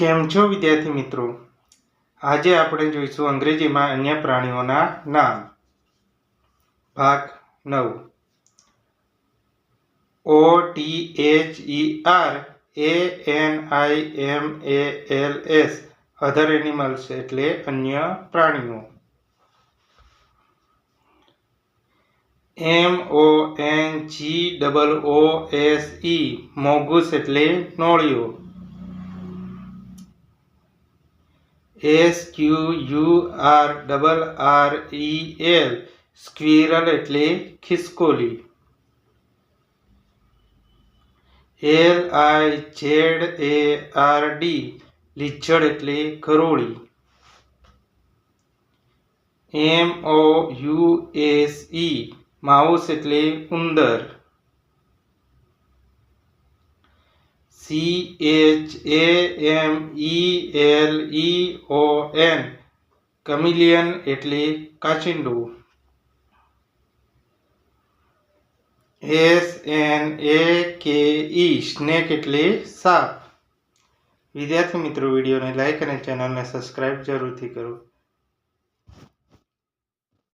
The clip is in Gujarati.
કેમ છો વિદ્યાર્થી મિત્રો? આજે આપણે જોઈશું અંગ્રેજીમાં અન્ય પ્રાણીઓના નામ. ભાગ નવ. O T H E R A N I M A L S other animals એટલે અન્ય પ્રાણીઓ. M O N G double O S E mongoose એટલે નોળિયો. S Q U R double R E L squirrel એટલે ખિસકોલી. L I Z A R D lizard એટલે ખરોળી. M O U S E mouse એટલે ઉંદર. C H A M E L E O N chameleon એટલે કાચિંડુ એસ એન એ કે ઈ સ્નેક એટલે સાપ. વિદ્યાર્થી મિત્રો, વિડીયોને લાઈક અને ચેનલને સબસ્ક્રાઇબ જરૂરથી કરો.